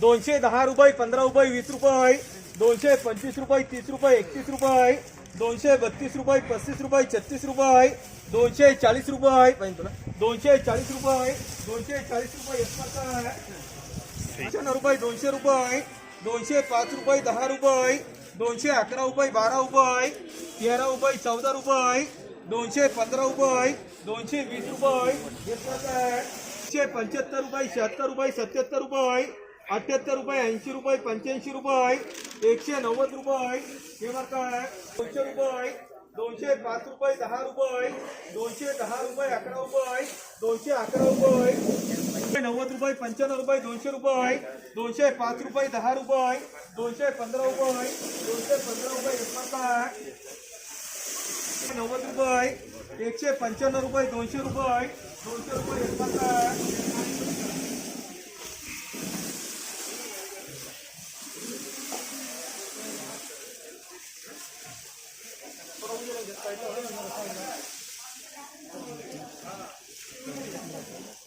दोनशे दहा रुपये, पंधरा रुपये, वीस रुपये, दोनशे पंचवीस रुपये, तीस रुपये, एकतीस रुपये, दोनशे बत्तीस रुपये, पस्तीस रुपये, छत्तीस रुपये, दोनशे चाळीस रुपये दोनशे चाळीस रुपये, दोनशे चाळीस रुपये पंच्याण्णव रुपये, दोनशे रुपये, दोनशे पाच रुपये, दहा रुपये, दोनशे अकरा रुपये, बारा रुपये, तेरा रुपये, चौदा रुपये, दोनशे पंधरा रुपये, दोनशे वीस रुपये एकशे पंच्याहत्तर रुपये, शहात्तर रुपये, सत्याहत्तर रुपये अठ्ठ्याहत्तर रुपये ऐंशी रुपये पंच्याऐंशी रुपये एकशे नव्वद रुपये हे बरं काय दोनशे रुपये दोनशे पाच रुपये दहा रुपये दोनशे दहा रुपये अकरा रुपये दोनशे अकरा रुपये नव्वद रुपये पंच्याण्णव रुपये दोनशे रुपये दोनशे पाच रुपये दहा रुपये दोनशे पंधरा रुपये दोनशे पंधरा रुपये हे बरं नव्वद रुपये एकशे पंच्याण्णव रुपये दोनशे रुपये दोनशे रुपये हे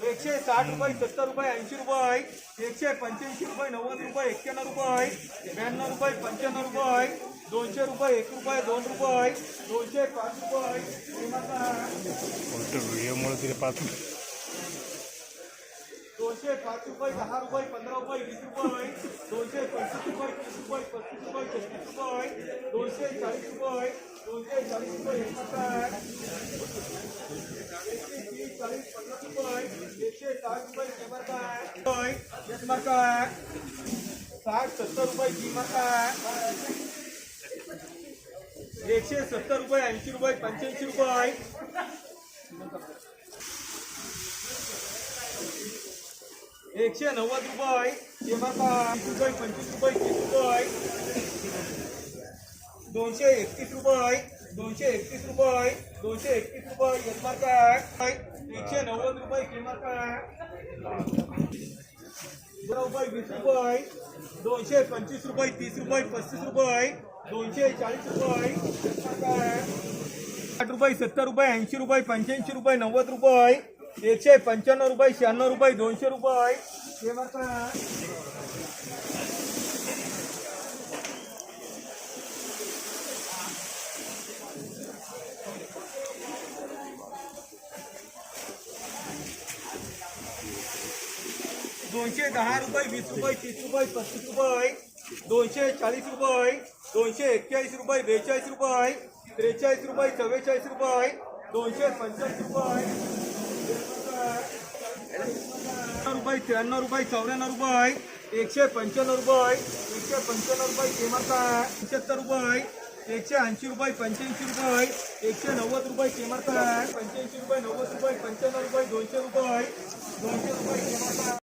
एकशे साठ रुपये सत्तर रुपये ऐंशी रुपये एकशे पंच्याऐंशी रुपये नव्वद रुपये एक्क्याण्णव रुपये ब्याण्णव रुपये पंच्याण्णव रुपये दोनशे रुपये एक रुपये दोन रुपये दोनशे पाच रुपये पाच दोनशे पाच रुपये दहा रुपये पंधरा रुपये वीस रुपये दोनशे पंचवीस रुपये तीस रुपये पस्तीस रुपये छत्तीस रुपये दोनशे चाळीस रुपये साठ सत्तर रुपये किंमत आहे एकशे सत्तर रुपये ऐंशी रुपये पंच्याऐंशी रुपये एकशे नव्वद रुपये शंभर रुपये पंचवीस रुपये तीस रुपये दोनशे एकतीस रुपये, दोनशे एकतीस रुपये, दोनशे एकतीस रुपये यजमार काय एकशे नव्वद रुपये किंमत काय दहा रुपये वीस रुपये, दोनशे पंचवीस रुपये तीस रुपये पस्तीस रुपये, दोनशे चाळीस रुपये यजमार काय साठ रुपये सत्तर रुपये, ऐंशी रुपये, पंच्याऐंशी रुपये, नव्वद रुपये, एकशे पंच्याण्णव रुपये, शहाण्णव रुपये, दोनशे रुपये. हे बरं दोनशे दहा रुपये, वीस रुपये, तीस रुपये, पस्तीस रुपये, दोनशे चाळीस रुपये, दोनशे एक्केचाळीस रुपये, बेचाळीस रुपये, त्रेचाळीस रुपये, चव्वेचाळीस रुपये, दोनशे पंचाळीस रुपये. रुपये, त्र्याण्णव रुपये, चौऱ्याण्णव रुपये, एकशे पंच्याण्णव रुपये, एकशे पंच्याण्णव रुपये किंमत काय पंच्याहत्तर रुपये, एकशे ऐंशी रुपये, पंच्याऐंशी रुपये, एकशे नव्वद रुपये किंमत काय पंच्याऐंशी रुपये, नव्वद रुपये, पंच्याण्णव रुपये, दोनशे रुपये दोनशे रुपये किंमत